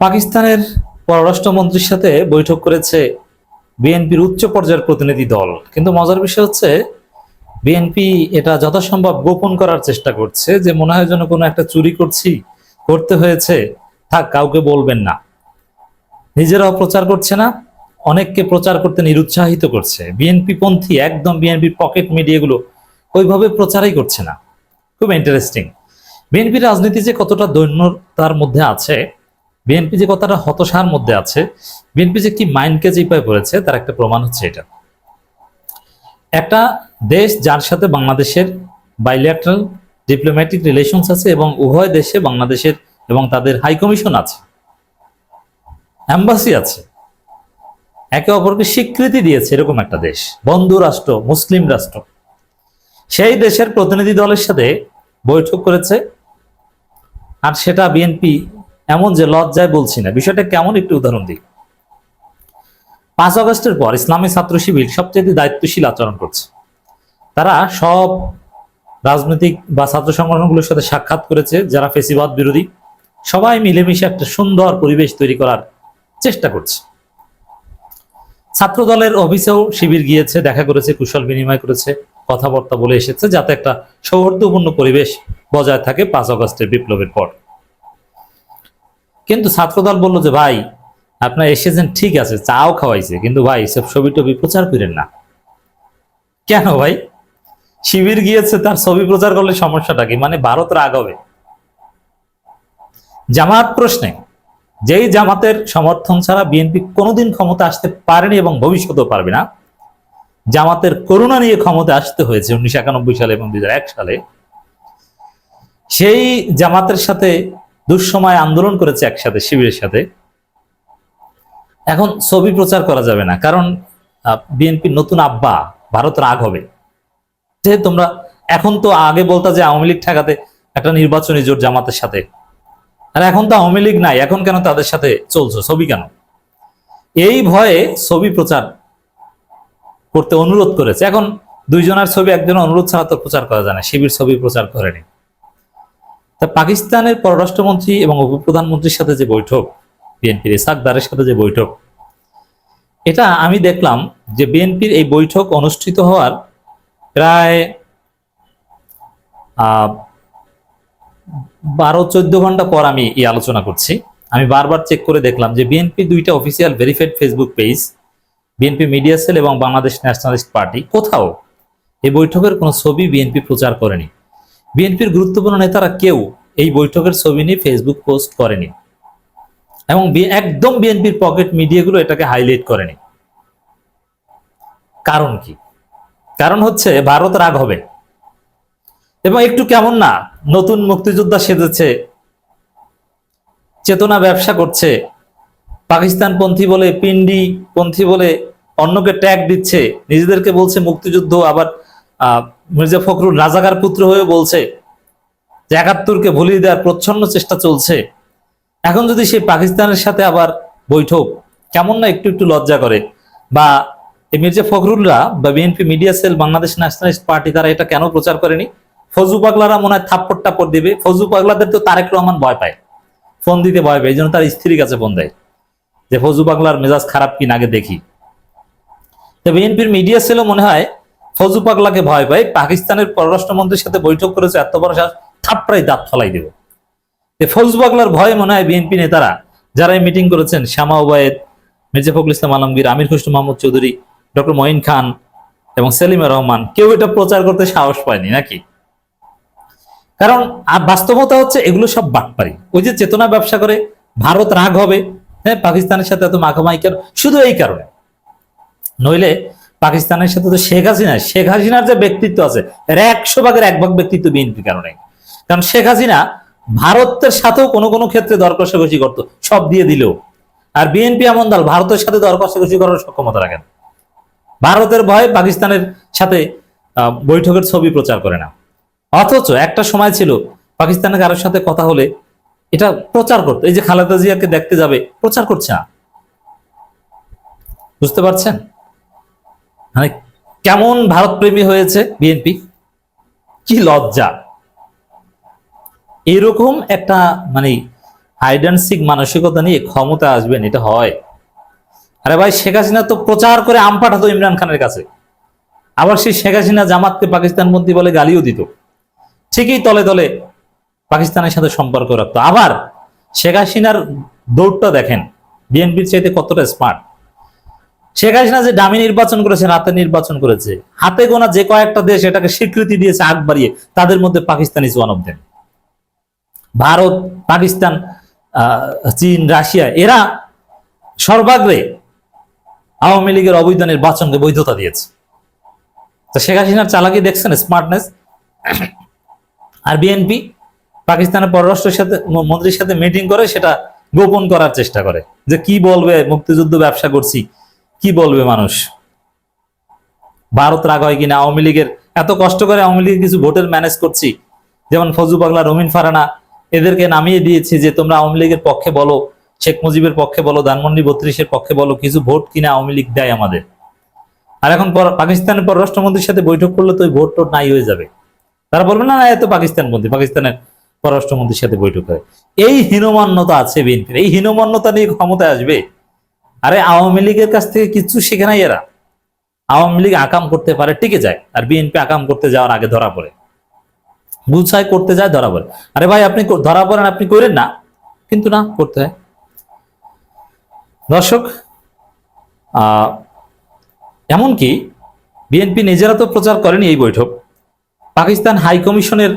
পাকিস্তানের পররাষ্ট্রমন্ত্রীর সাথে বৈঠক করেছে বিএনপির উচ্চ পর্যায়ের প্রতিনিধি দল। কিন্তু মজার বিষয় হচ্ছে, বিএনপি এটা যথাসম্ভব গোপন করার চেষ্টা করছে যে মনে হয় যেন কোনো একটা চুরি করছি, করতে হয়েছে, থাক কাউকে বলবেন না। নিজেরাও প্রচার করছে না, অনেককে প্রচার করতে নিরুৎসাহিত করছে। বিএনপি পন্থী একদম বিএনপির পকেট মিডিয়াগুলো ওইভাবে প্রচারই করছে না। খুব ইন্টারেস্টিং বিএনপি রাজনীতি যে কতটা দৈন্যতার মধ্যে আছে বিএনপি যে কতটা হতাশার মধ্যে আছে, বিএনপি যে কি মাইন্ডকে চিপায় পড়েছে, তার একটা প্রমাণ হচ্ছে এটা। একটা দেশ যার সাথে বাংলাদেশের বাইল্যাট্রাল ডিপ্লোম্যাটিক রিলেশনস আছে এবং উভয় দেশে বাংলাদেশের এবং তাদের হাই কমিশন আছে। অ্যাম্বাসি আছে। একে অপরকে স্বীকৃতি দিয়েছে এরকম একটা দেশ, বন্ধু রাষ্ট্র, মুসলিম রাষ্ট্র। সেই দেশের প্রতিনিধি দলের সাথে বৈঠক করেছে। আর সেটা বিএনপি এমন যে লজ্জায় বলছি না। বিষয়টা কেমন একটু উদাহরণ দিই। পাঁচ আগস্টের পর ইসলামী ছাত্র শিবির সবচেয়ে দায়িত্বশীল আচরণ করছে। তারা সব রাজনৈতিক বা ছাত্র সংগঠনগুলোর সাথে সাক্ষাৎ করেছে, যারা ফেসিবাদ বিরোধী। সবাই মিলেমিশে একটা সুন্দর পরিবেশ তৈরি করার চেষ্টা করছে। ছাত্র দলের অফিসেও শিবির গিয়েছে, দেখা করেছে, কুশল বিনিময় করেছে, কথাবার্তা বলে এসেছে, যাতে একটা সৌহার্দ্যপূর্ণ পরিবেশ বজায় থাকে পাঁচ আগস্টের বিপ্লবের পর। কিন্তু ছাত্রদল বলল যে, ভাই, আপনার এসেছেন ঠিক আছে, চাও খাওয়াইছে, কিন্তু ভাই সব ছবি টবি প্রচার করেন না। কেন ভাই? শিবির গিয়েছে, তার ছবি প্রচার করলে সমস্যাটা কি? মানে ভারত রাগ হবে জামাত প্রশ্নে, যেই জামাতের সমর্থন ছাড়া বিএনপি কোনোদিন ক্ষমতা আসতে পারেনি এবং ভবিষ্যতেও পারবে না। জামাতের করুণা নিয়ে ক্ষমতা আসতে হয়েছে উনিশশো একানব্বই সালে এবং দুই হাজার এক সালে। সেই জামাতের সাথে দুঃসময় আন্দোলন করেছে একসাথে, শিবিরের সাথে। এখন ছবি প্রচার করা যাবে না, কারণ বিএনপির নতুন আব্বা ভারত রাগ হবে। যে তোমরা এখন তো আগে বলতা যে আওয়ামী লীগ ঠেকাতে একটা নির্বাচনী জোট জামাতের সাথে। আর এখন তো আওয়ামী লীগ নাই, এখন কেন তাদের সাথে চলছো, ছবি কেন? এই ভয়ে ছবি প্রচার করতে অনুরোধ করেছে। এখন দুইজনের ছবি একজন অনুরোধ ছাড়া তো প্রচার করা যায় না, শিবির ছবি প্রচার করেনি। তা পাকিস্তানের পররাষ্ট্রমন্ত্রী এবং উপপ্রধানমন্ত্রীর সাথে যে বৈঠক, বিএনপির ইসাকদারের সাথে যে বৈঠক, এটা আমি দেখলাম যে বিএনপির এই বৈঠক অনুষ্ঠিত হওয়ার প্রায় বারো চোদ্দ ঘণ্টা পর আমি এই আলোচনা করছি। আমি বারবার চেক করে দেখলাম যে বিএনপি দুইটা official verified Facebook page BNP media cell এবং বাংলাদেশ ন্যাশনালিস্ট পার্টি কোথাও এই বৈঠকের কোনো ছবি বিএনপি প্রচার করেনি। বিএনপির গুরুত্বপূর্ণ নেতারা কেউ এই বৈঠকের ছবি নিয়ে ফেসবুক পোস্ট করেনি এবং একদম বিএনপির পকেট মিডিয়াগুলো এটাকে হাইলাইট করেনি। কারণ কি? কারণ হচ্ছে ভারত রাগ হবে। এবং একটু কেমন না, নতুন মুক্তিযোদ্ধা সেজেছে, চেতনা ব্যবসা করছে পাকিস্তান পন্থী বলে পিন্ডি পন্থী বলে অন্যকে ট্যাগ দিচ্ছে, নিজেদেরকে বলছে মুক্তিযুদ্ধ, আবার মির্জা ফখরুল রাজাকার পুত্র হয়ে বলছে যে একাত্তরকে ভুলিয়ে দেওয়ার প্রচ্ছন্ন চেষ্টা চলছে। এখন যদি সেই পাকিস্তানের সাথে আবার বৈঠক, কেমন না একটু একটু লজ্জা করে? বা এই মির্জা ফখরুলরা বা BNP media cell, Bangladesh nationalist party, তারা এটা কেন প্রচার করেনি? ফজু পাগলারা মনে হয় থাপ্পড় টাপ্পড় দিবে। ফজু পাগলাদের তো তারেক রহমান ভয় পায়। ফোন দিতে ভয় পায়। এই জন্য তার স্ত্রীর কাছে ফোন দেয় যে, ফজু পাগলার মেজাজ খারাপ কিনা? আগে দেখি। তো বিএনপির মিডিয়া সেলও মনে হয় ফজু পাগলাকে ভয় পাই পাকিস্তানের পররাষ্ট্রমন্ত্রীর সাথে বৈঠক করেছে, এত বড় সাহস থাপ্পড়াই দাঁত ফলাই দেবে। ফজু পাগলার ভয়ে মনে হয় বিএনপি নেতারা। যারা এই মিটিং করেছেন, শ্যামা ওবায়েদ, মির্জা ফখরুল ইসলাম আলমগীর, আমির খুশরু মাহমুদ চৌধুরী, ডক্টর মঈন খান এবং সেলিমা রহমান, কেউ এটা প্রচার করতে সাহস পায়নি নাকি? কারণ, আর বাস্তবতা হচ্ছে এগুলো সব বাটপারি। ওই যে চেতনা ব্যবসা করে, ভারত রাগ হবে হ্যাঁ পাকিস্তানের সাথে এত মাখামাখি কেন? শুধু এই কারণে। নইলে পাকিস্তানের সাথে তো শেখ হাসিনা, শেখ হাসিনার যে ব্যক্তিত্ব আছে, এর একশো ভাগের এক ভাগ ব্যক্তিত্ব বিএনপি কারণে। কারণ শেখ হাসিনা ভারতের সাথেও কোনো কোনো ক্ষেত্রে দর কষাকষি করতো, সব দিয়ে দিলেও। আর বিএনপি এমন দল, ভারতের সাথে দর কষাকষি করার সক্ষমতা রাখেন ভারতের ভয়ে পাকিস্তানের সাথে বৈঠকের ছবি প্রচার করে না। অথচ একটা সময় ছিল, পাকিস্তানের কারোর সাথে কথা হলে এটা প্রচার করতো। এই যে খালেদা জিয়াকে দেখতে যাবে, প্রচার করছে না। বুঝতে পারছেন? মানে কেমন ভারত প্রেমী হয়েছে বিএনপি? কি লজ্জা। এরকম একটা মানে হাইডেন্সিক মানসিকতা নিয়ে ক্ষমতা আসবেন এটা হয়। আরে ভাই, শেখ হাসিনা তো প্রচার করে আম পাঠাতো ইমরান খানের কাছে। আবার সেই শেখ হাসিনা জামাতকে পাকিস্তান মন্ত্রী বলে গালিও দিত। ঠিকই তলে তলে পাকিস্তানের সাথে সম্পর্ক রাখতো। আবার শেখ হাসিনার দৌড়টা দেখেন, বিএনপির চাইতে কতটা স্মার্ট শেখ হাসিনা যে দামি নির্বাচন করেছে রাতে নির্বাচন করেছে, হাতে গোনা যে কয়েকটা দেশ এটাকে স্বীকৃতি দিয়েছে আগ বাড়িয়ে, তাদের মধ্যে Pakistan is one of them Bharat, Pakistan চীন, রাশিয়া, এরা সর্বাগ্রে আওয়ামী লীগের অবৈধ নির্বাচনকে বৈধতা দিয়েছে। তো শেখ হাসিনার চালাকি দেখছেন স্মার্টনেস আর বিএনপি পাকিস্তানের পররাষ্ট্রের সাথে মন্ত্রীর সাথে মিটিং করে, সেটা গোপন করার চেষ্টা করে যে কি বলবে, মুক্তিযুদ্ধ ব্যবসা করছি কি বলবে মানুষ? ভারত রাগ হয় কিনা? আওয়ামী লীগের এত কষ্ট করে আওয়ামী লীগের কিছু ভোটের ম্যানেজ করছি। যেমন ফজু পাগলা রমিন ফারানা, এদেরকে নামিয়ে দিয়েছি যে তোমরা আওয়ামী লীগের পক্ষে বলো, শেখ মুজিবের পক্ষে বলো, ধানমন্ডি বত্রিশের পক্ষে বলো, কিছু ভোট কিনা আওয়ামী লীগ দেয় আমাদের। আর এখন পাকিস্তানের পররাষ্ট্রমন্ত্রীর সাথে বৈঠক করলে তো ওই ভোট টোট নাই হয়ে যাবে। তারা বলবে, না এত পাকিস্তান বন্ধু পাকিস্তানের পররাষ্ট্রমন্ত্রীর সাথে বৈঠক হয়। এই হীনমান্যতা আছে বিএনপির। এই হীনমান্যতা নিয়ে ক্ষমতায় আসবে? আরে আওয়ামী লীগের কাছ থেকে কিছু শেখে নাই এরা। আওয়ামী লীগ আকাম করতে পারে, টিকে যায়। আর বিএনপি আকাম করতে যাওয়ার আগে ধরা পড়ে। বুঝায় করতে যায়, ধরা পড়ে। আরে ভাই, আপনি ধরা পড়েন, আপনি করেন না। কিন্তু না, করতে হয়। দর্শক এমনকি বিএনপি নিজেরা তো প্রচার করেনি এই বৈঠক। পাকিস্তান হাই কমিশনের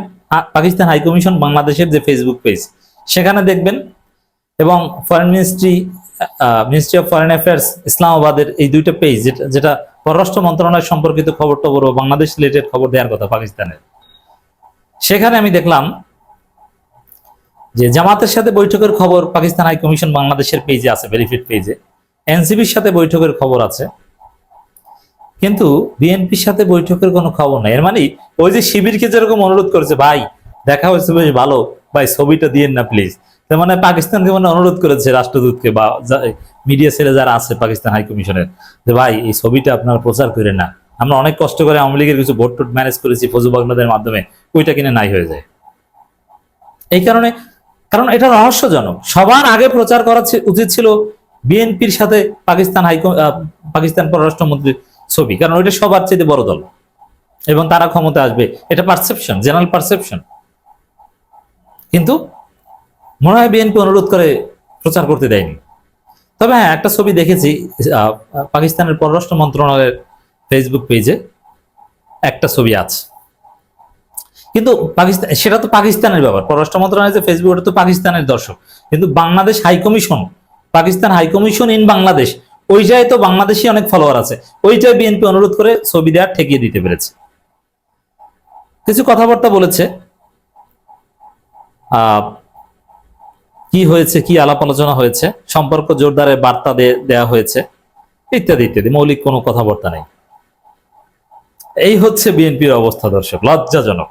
পাকিস্তান হাই কমিশন বাংলাদেশের যে ফেসবুক পেজ সেখানে দেখবেন এবং foreign ministry ministry of foreign affairs ইসলামাবাদের এই দুইটা পেজ যেটা যেটা পররাষ্ট্র মন্ত্রণালয় সম্পর্কিত খবর টবর ও বাংলাদেশ রিলেটেড খবর দেওয়ার কথা পাকিস্তানের। সেখানে আমি দেখলাম যে জামাতের সাথে বৈঠকের খবর পাকিস্তান হাই কমিশন বাংলাদেশের পেজে আছে ভেরিফিড পেজে এনসিবির সাথে বৈঠকের খবর আছে। কিন্তু বিএনপির সাথে বৈঠকের কোনো খবর নাই। এর মানে ওই যে শিবিরকে যেরকম অনুরোধ করেছে, ভাই, দেখা হয়েছে বেশ ভালো। ভাই, ছবিটা দিয়েন না প্লিজ মানে পাকিস্তানকে মানে অনুরোধ করেছে রাষ্ট্রদূতকে বা মিডিয়া সেলে যারা আছে পাকিস্তান হাই কমিশনের যে ভাই, এই ছবিটা আপনারা প্রচার করেন না। আমরা অনেক কষ্ট করে আওয়ামী লীগের কিছু ভোট টোট ম্যানেজ করেছি ফজু বাগনাদের মাধ্যমে ওইটা কিনে নাই হয়ে যায়। এই কারণে, কারণ এটা রহস্যজনক। সবার আগে প্রচার করা উচিত ছিল বিএনপির সাথে পাকিস্তান হাই পাকিস্তান পররাষ্ট্রমন্ত্রীর ছবি। কারণ ওইটা সবার চেয়ে বড় দল। এবং তারা ক্ষমতা আসবে। এটা পারসেপশন জেনারেল পারসেপশন কিন্তু মনে হয় বিএনপি অনুরোধ করে প্রচার করতে দেয়নি। তবে হ্যাঁ একটা ছবি দেখেছি পাকিস্তানের পররাষ্ট্র মন্ত্রণালয়ের ফেসবুক পেজে একটা ছবি আছে। কিন্তু পাকিস্তান সেটা তো পাকিস্তানের ব্যাপার। পররাষ্ট্র মন্ত্রণালয় যে ফেসবুক ওটা তো পাকিস্তানের দর্শক। কিন্তু Bangladesh high commission Pakistan high commission in Bangladesh ওইটায় তো বাংলাদেশি অনেক ফলোয়ার আছে। ওই ওইটাই বিএনপি অনুরোধ করে ছবি দেওয়ার ঠেকিয়ে দিতে পেরেছে। কিছু কথাবার্তা বলেছে। কি হয়েছে, কি আলাপ আলোচনা হয়েছে, সম্পর্ক জোরদারের বার্তা দেয়া হয়েছে, ইত্যাদি ইত্যাদি। মৌলিক কোনো কথাবার্তা নেই। এই হচ্ছে বিএনপির অবস্থা, দর্শক, লজ্জাজনক।